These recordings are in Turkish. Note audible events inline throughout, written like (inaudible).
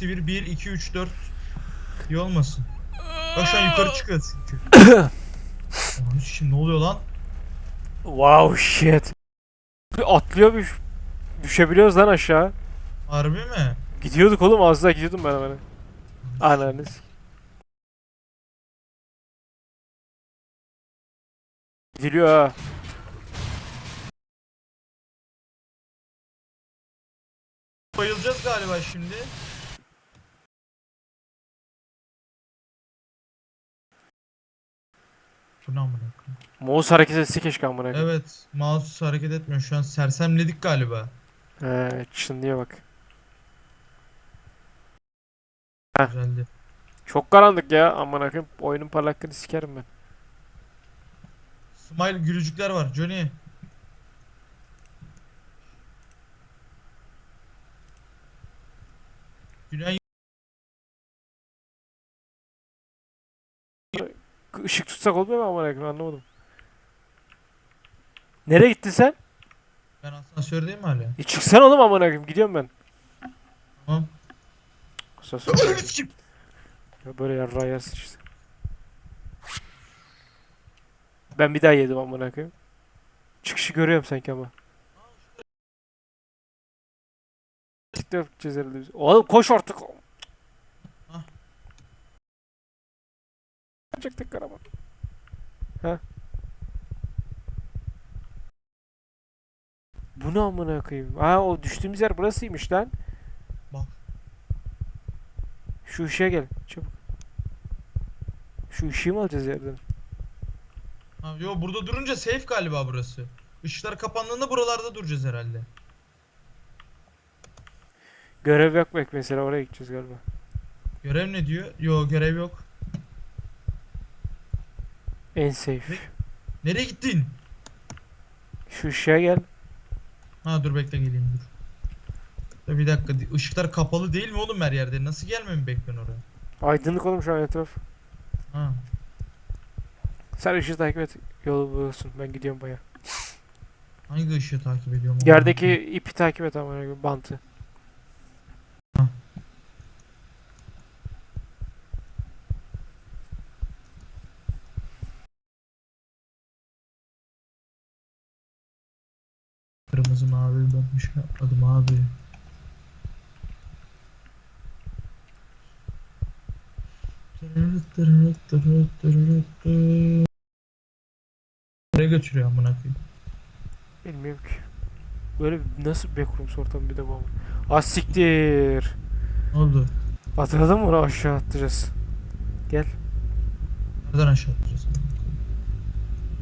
1 1 2 3 4 iyi olmasın. Bak şu an yukarı çıkıyor çünkü. Ananı şimdi ne oluyor lan? Wow shit. Atlıyor bir düşebiliyoruz lan aşağı. Harbi mi? Gidiyorduk oğlum az daha gidiyordum ben hemen. Ananı s- Gidiliyor ha. Bayılacağız galiba şimdi. Koyayım? Mouse hareket etse keşke amına koyayım. Evet, mouse hareket etmiyor şu an. Sersemledik galiba. He çınlıyor bak. Güzeldi. Çok karanlık ya amına koyayım. Oyunun parlaklığını sikerim ben. Smile gülücükler var. Johnny. Güney Işık tutsak olmuyor mu amına koyayım anlamadım. Nereye gittin sen? ben asansördeyim hala. E çıksana oğlum amına koyayım gidiyorum ben. Tamam. Asansör. Ya böyle yarrağı yersin işte. Ben bir daha yedim amına koyayım. Çıkışı görüyorum sanki ama. Biz. Oğlum koş artık. Yapacaktık araba. Ha. Bu ne amına koyayım? Ha o düştüğümüz yer burasıymış lan. Bak. Şu ışığa gel çabuk. Şu ışığı mı alacağız yerden? Ha, yo burada durunca safe galiba burası. Işıklar kapandığında buralarda duracağız herhalde. Görev yok bak mesela oraya gideceğiz galiba. Görev ne diyor? Yo görev yok. En safe. Nereye gittin? Şu ışığa gel. Ha dur bekle geleyim dur. Dur bir dakika ışıklar kapalı değil mi oğlum her yerde? Nasıl gelmemi bekliyorsun oraya? Aydınlık oğlum şu an etraf. Ha. Sen ışığı takip et. Yolu bulursun. Ben gidiyorum baya. Hangi ışığı takip ediyorum? Yerdeki ipi takip et ama bantı. Ha. Kırmızı mavi ben bir şey yapmadım abi. Nereye götürüyor amına koyayım? Bilmiyorum ki. Böyle nasıl backrooms ortam bir de bu. Az siktir. Ne oldu? Hatırladın mı onu aşağı atlayacağız. Gel. Nereden aşağı atacağız?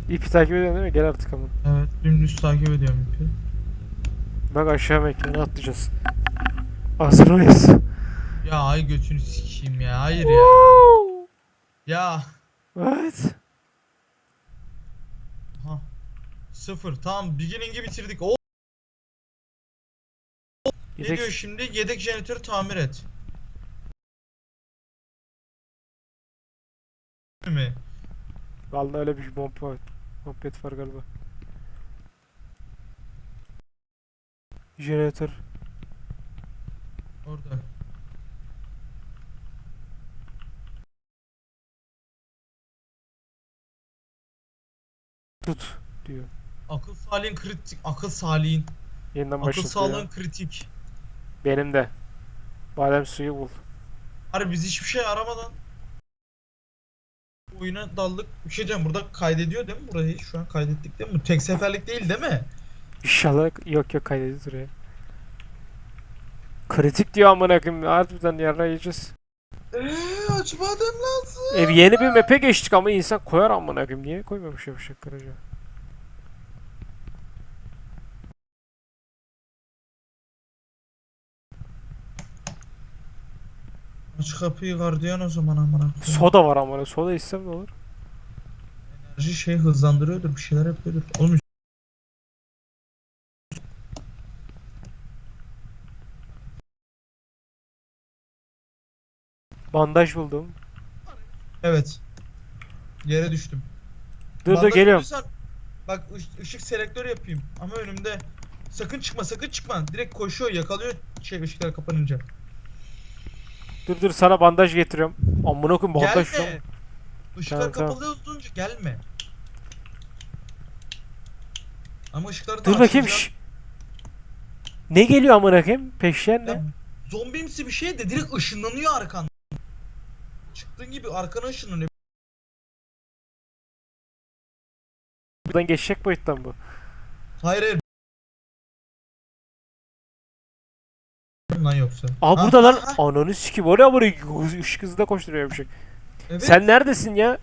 İpi takip ediyorsun değil mi? Gel artık ama. Evet, dümdüz takip ediyorum ipi. Bak aşağı mekanı atlayacağız. Hazır mıyız? Ya ay götünü sikeyim ya. Hayır ya. Ya. Evet. Aha. Sıfır. Tamam beginning'i bitirdik. O ne diyor şimdi? Yedek jeneratörü tamir et. mi? Vallahi öyle bir muhabbet. Muhabbet var galiba. Jeneratör. Orada. Tut diyor. Akıl sağlığın kritik. Akıl sağlığın. Yeniden Akıl sağlığın kritik. Benim de. Badem suyu bul. Harbi biz hiçbir şey aramadan oyuna daldık. Bir şey diyeceğim burada kaydediyor değil mi burayı? Şu an kaydettik değil mi? Tek seferlik değil değil mi? İnşallah yok yok kaydediyor duruyor. Kritik diyor amına koyayım. Harbiden yarra yiyeceğiz. Eee açmadım lazım. E, yeni bir map'e geçtik ama insan koyar amına koyayım. Niye koymamış yavşaklar acaba? Aç kapıyı gardiyan o zaman amına. Soda var amına. Soda istem ne olur? Enerji şey hızlandırıyordur, bir şeyler yapıyordur. Oğlum Bandaj buldum. evet. Yere düştüm. Dur dur Bandaj geliyorum. bulduysan- Bak ış- ışık selektör yapayım ama önümde. Sakın çıkma, sakın çıkma. Direkt koşuyor, yakalıyor şey ışıklar kapanınca. Dur dur sana bandaj getiriyorum. Amına koyayım bandaj şu. Gelme. Işıklar Tamam, tamam. kapalı olunca gelme. Ama ışıkları da Dur bakayım. şş. Ne geliyor amına koyayım? Peşyen ne? Ya, zombimsi bir şey de direkt ışınlanıyor arkan. Çıktığın gibi arkana ışınlanıyor. Buradan geçecek boyuttan bu. Hayır hayır. Lan yoksa. Aa Ha, burada lan. ha, ha. Ananı sikim. O ne buraya ışık hızında koşturuyor bir şey. Evet. Sen neredesin ya?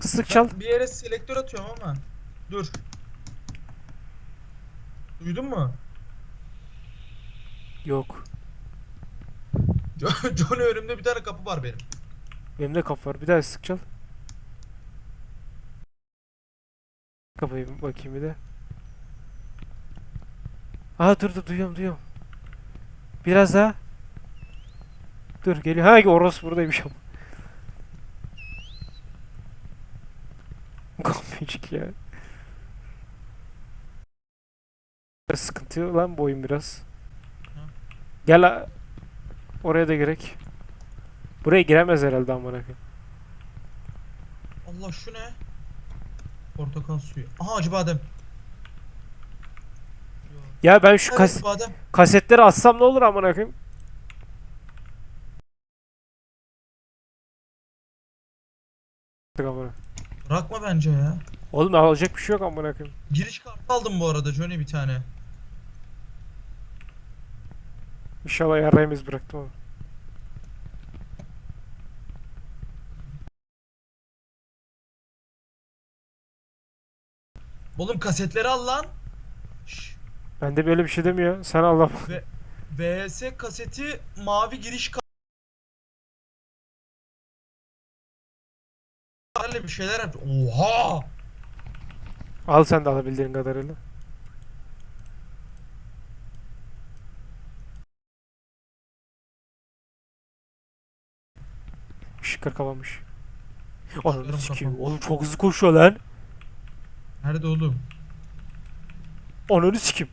Sık çal. Ben bir yere selektör atıyorum ama. Dur. Duydun mu? Yok. Jo- (laughs) Johnny önümde bir tane kapı var benim. Benim de kapı var. Bir daha sık çal. Kapıyı bir bakayım bir de. Aa dur dur duyuyorum duyuyorum. Biraz daha. Dur geliyor. Ha orası buradaymış ama. (laughs) Komik ya. Sıkıntı lan bu oyun biraz. Gel oraya da gerek. Buraya giremez herhalde amına koyayım. Allah şu ne? Portakal suyu. Aha acı badem. Ya ben şu Evet, kas badem. kasetleri atsam ne olur amına koyayım? Amına. Bırakma bence ya. Oğlum alacak bir şey yok amına koyayım. Giriş kartı aldım bu arada Johnny bir tane. İnşallah yarayımız bıraktım ama. Oğlum kasetleri al lan. Şşş. Ben de böyle bir şey demiyor. Sen Allah. VS kaseti mavi giriş kartı. bir şeyler yaptı. Oha! Al sen de alabildiğin kadarıyla. Işıklar kapanmış. Ananı. Oğlum çok hızlı koşuyor lan. Nerede oğlum? Ananı sikim.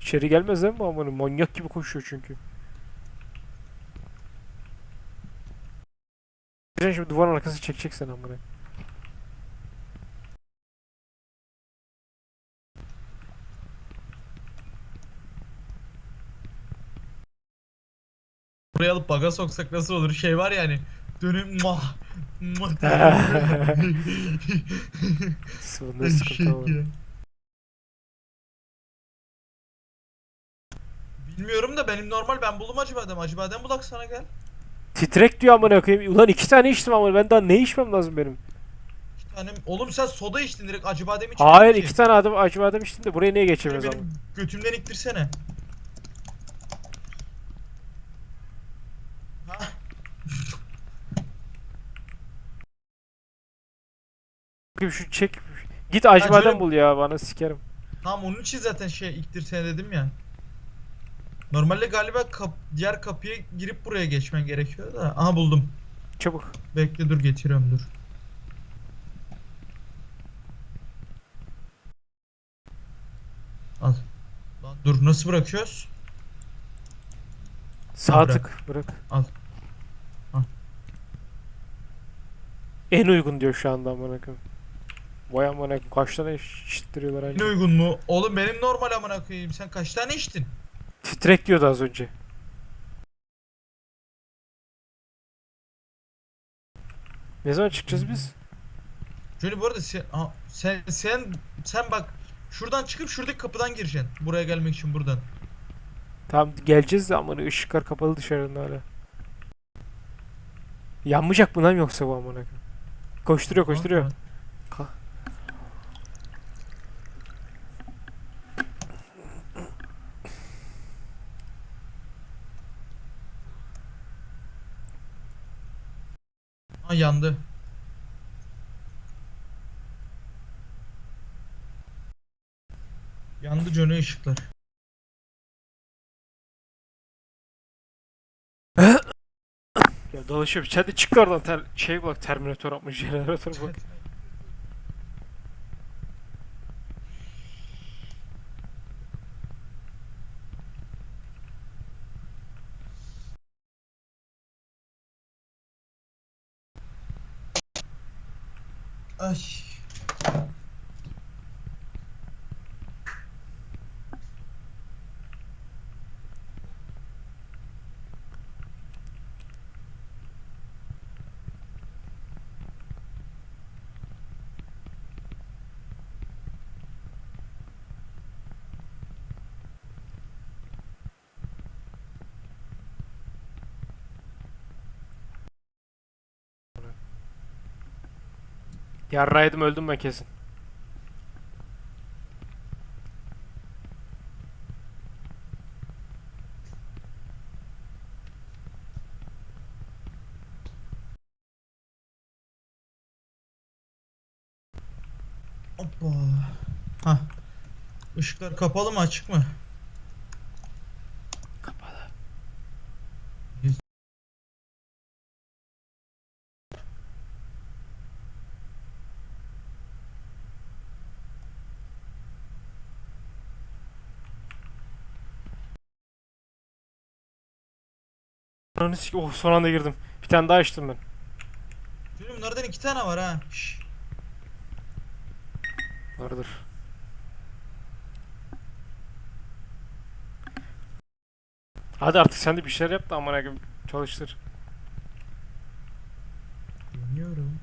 İçeri gelmez değil mi amanın? Manyak gibi koşuyor çünkü. Sen şimdi duvarın arkası çekeceksin amına. Buraya alıp baga soksak nasıl olur? Şey var ya hani dönüm mah Bunda sıkıntı var. Bilmiyorum da benim normal ben buldum acı badem. Acı badem bulak sana gel. Titrek diyor amına koyayım. Ulan iki tane içtim ama ben daha ne içmem lazım benim? İki tane oğlum sen soda içtin direkt acı badem içmedin Hayır ki. iki tane adam acı badem içtim de buraya niye geçemiyoruz ama? benim götümden iktirsene. Ha? Bakayım Şu çek. Git şöyle- bul ya bana sikerim. Tamam onun için zaten şey iktirsene dedim ya. Normalde galiba kap- diğer kapıya girip buraya geçmen gerekiyor da. Aha buldum. Çabuk. Bekle dur getiriyorum dur. Al. Lan dur nasıl bırakıyoruz? Sağ bırak. tık bırak. Al. Al. En uygun diyor şu anda amına koyayım. Vay amına kaç tane şiştiriyorlar En aynı. uygun mu? Oğlum benim normal amına koyayım. Sen kaç tane içtin? Titrek diyordu az önce. Ne zaman çıkacağız biz? Johnny bu arada sen, Aa, sen sen sen bak şuradan çıkıp şuradaki kapıdan gireceksin. Buraya gelmek için buradan. Tamam geleceğiz de amına ışıklar kapalı dışarıda hala. Yanmayacak mı lan yoksa bu amına? Koşturuyor koşturuyor. Ka- yandı. Yandı Johnny ışıklar. Ya dolaşıyor. Sen de çık oradan ter şey bak Terminator yapmış jeneratör bak. Ay. Yarraydım öldüm ben kesin. Hoppa. Hah. Işıklar kapalı mı açık mı? Kapalı. Ananı sik- Oh son anda girdim. Bir tane daha açtım ben. Şimdi bunlardan iki tane var ha. Şşş. Vardır. Hadi artık sen de bir şeyler yap da amına koyayım çalıştır. Bilmiyorum.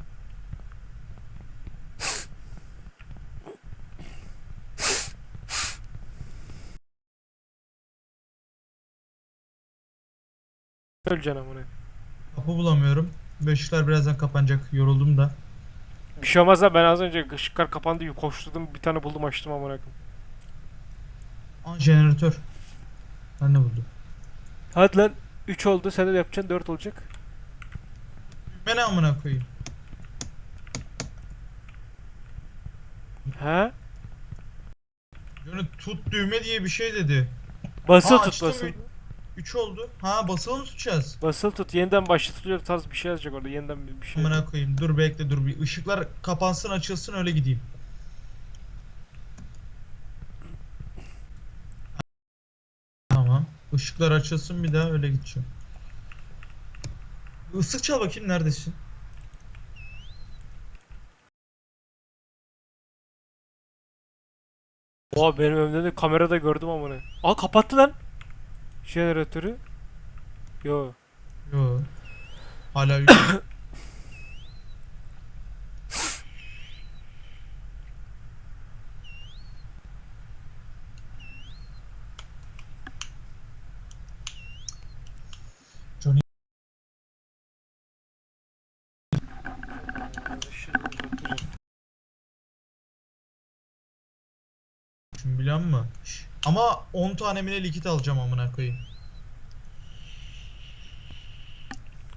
Öleceksin amına. Kapı bulamıyorum. Ve ışıklar birazdan kapanacak. Yoruldum da. Bir şey olmaz da ben az önce ışıklar kapandı koşturdum bir tane buldum açtım amına koyayım. Aa jeneratör. Ben de buldum. Hadi lan 3 oldu sen de yapacaksın 4 olacak. Ben amına koyayım? Ha? Yani tut düğme diye bir şey dedi. Basılı Aa, tut açtım basılı. 3 oldu. Ha basılı mı tutacağız? Basılı tut yeniden başlatılıyor tarz bir şey yazacak orada yeniden bir, bir şey. Amına koyayım. Dur bekle dur bir. Işıklar kapansın açılsın öyle gideyim. Tamam. Işıklar açılsın bir daha öyle gideceğim. Isık çal bakayım neredesin? Oha benim önümde de kamerada gördüm amına. Aa kapattı lan. Jeneratörü. Yo. Yo. Hala. (coughs) Johnny Şimdi biliyor musun? Ama 10 tane mine likit alacağım amına koyayım.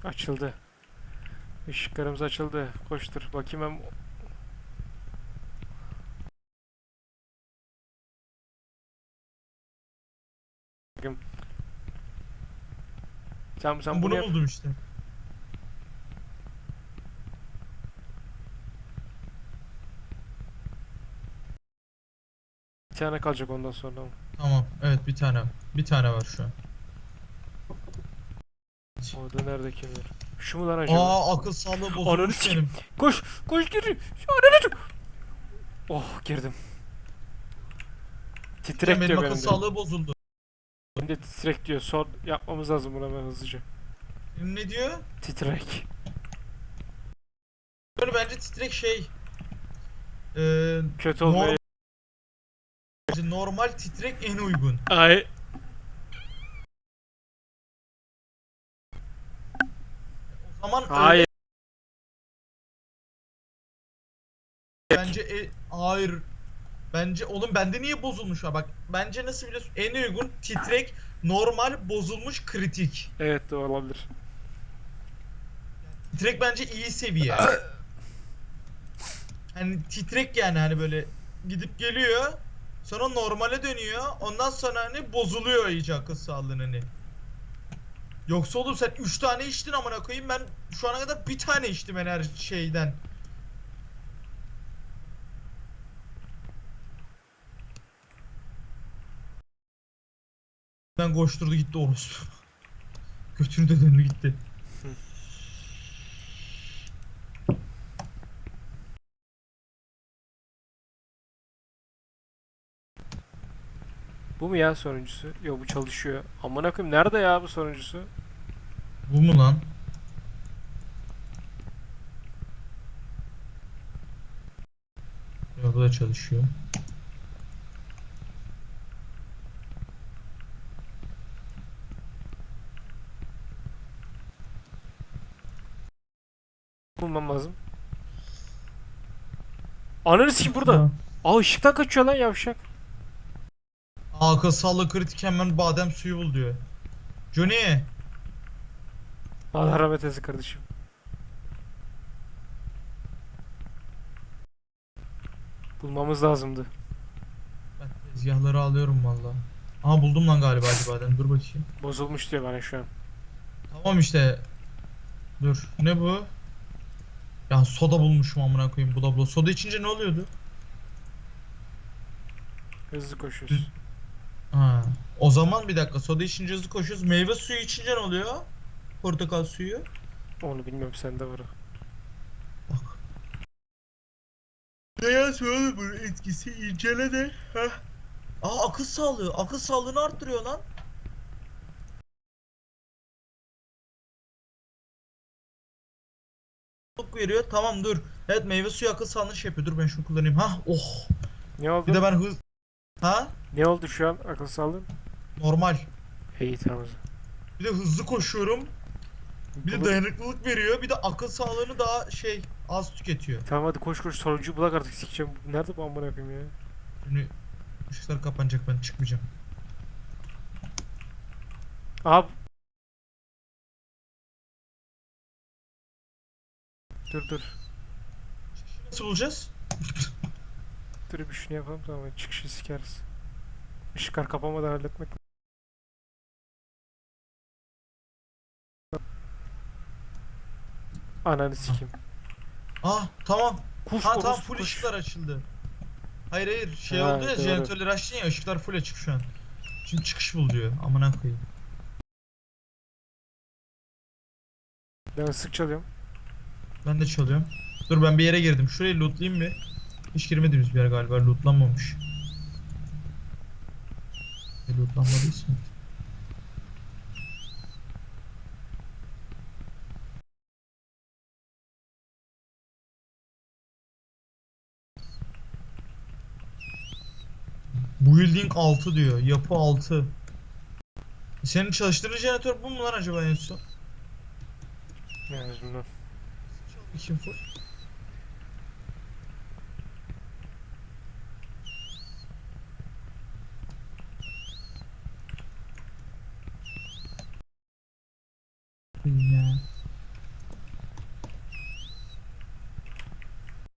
Açıldı. Işıklarımız açıldı. Koştur. Bakayım. Bakayım. Sen, sen bunu bunu yap. buldum işte. Bir tane kalacak ondan sonra. Tamam. Evet bir tane. Bir tane var şu an. Orada nerede kimler? Şu mu lan acaba? Aa akıl sağlığı Ananı bozulmuş sikeyim. benim. Koş! Koş gir! Ananı çık! Oh girdim. Titrek benim diyor akıl benim de. sağlığı bozuldu. Benim de titrek diyor. Son yapmamız lazım bunu hemen hızlıca. Benim ne diyor? Titrek. Böyle bence titrek şey. Ee, Kötü olmaya... normal, normal titrek en uygun. Ay. O zaman öyle Hayır. bence e, hayır. Bence oğlum bende niye bozulmuş ha bak. Bence nasıl biliyorsun? En uygun titrek normal bozulmuş kritik. Evet olabilir. Titrek bence iyi seviye. (laughs) Hani titrek yani hani böyle gidip geliyor. Sonra normale dönüyor. Ondan sonra hani bozuluyor iyice akıl sağlığın hani. Yoksa oğlum sen 3 tane içtin amına koyayım ben şu ana kadar bir tane içtim enerji şeyden. Ben koşturdu gitti orospu. (laughs) Götünü de döndü gitti. Bu mu ya sonuncusu? Yo bu çalışıyor. Amına koyayım nerede ya bu sonuncusu? Bu mu lan? Ya bu da çalışıyor. Bulmam lazım. Ananı sikim burada. Aa ışıktan kaçıyor lan yavşak. Akıl sağlığı kritik hemen badem suyu bul diyor. Johnny. Allah rahmet eylesin kardeşim. Bulmamız lazımdı. Ben tezgahları alıyorum valla. Aha buldum lan galiba badem dur bakayım. Bozulmuş diyor bana şu an. Tamam işte. Dur. Ne bu? Ya soda bulmuşum amına koyayım bu da bu. Soda içince ne oluyordu? Hızlı koşuyoruz. Ha. O zaman bir dakika soda içince hızlı koşuyoruz. Meyve suyu içince ne oluyor? Portakal suyu. Onu bilmiyorum sende var o. Bak. Ne yazıyor oğlum bunun etkisi? İncele de. Heh. Aa akıl sağlığı. Akıl sağlığını arttırıyor lan. Çok veriyor. Tamam dur. Evet meyve suyu akıl sağlığını şey yapıyor. Dur ben şunu kullanayım. Ha oh. Ne oldu? Bir de ben hız... Ha? Ne oldu şu an akıl sağlığın? Normal. İyi tamam. Bir de hızlı koşuyorum. Bir de dayanıklılık veriyor. Bir de akıl sağlığını daha şey az tüketiyor. Tamam hadi koş koş sonuncuyu bulak artık sikeceğim. Nerede bu amına koyayım ya? Şimdi ışıklar kapanacak ben çıkmayacağım. Aha. Dur dur. Nasıl bulacağız? Dur bir şunu yapalım tamam çıkışı sikeriz. Işıklar kapamadan halletmek Ananı sikeyim. Ah tamam. Kuş Ha tamam full kuş. ışıklar açıldı. Hayır hayır şey Ha, oldu ya doğru. jeneratörleri açtın ya ışıklar full açık şu an. Şimdi çıkış bul diyor. Amına koyayım. Ben sık çalıyorum. Ben de çalıyorum. Dur ben bir yere girdim. Şurayı lootlayayım bir. Hiç girmediğimiz bir yer galiba lootlanmamış. Lootlanmadıysa. Building 6 diyor. Yapı 6. Senin çalıştırdığın jeneratör bu mu lan acaba en son? Yani bilmem. Kim full?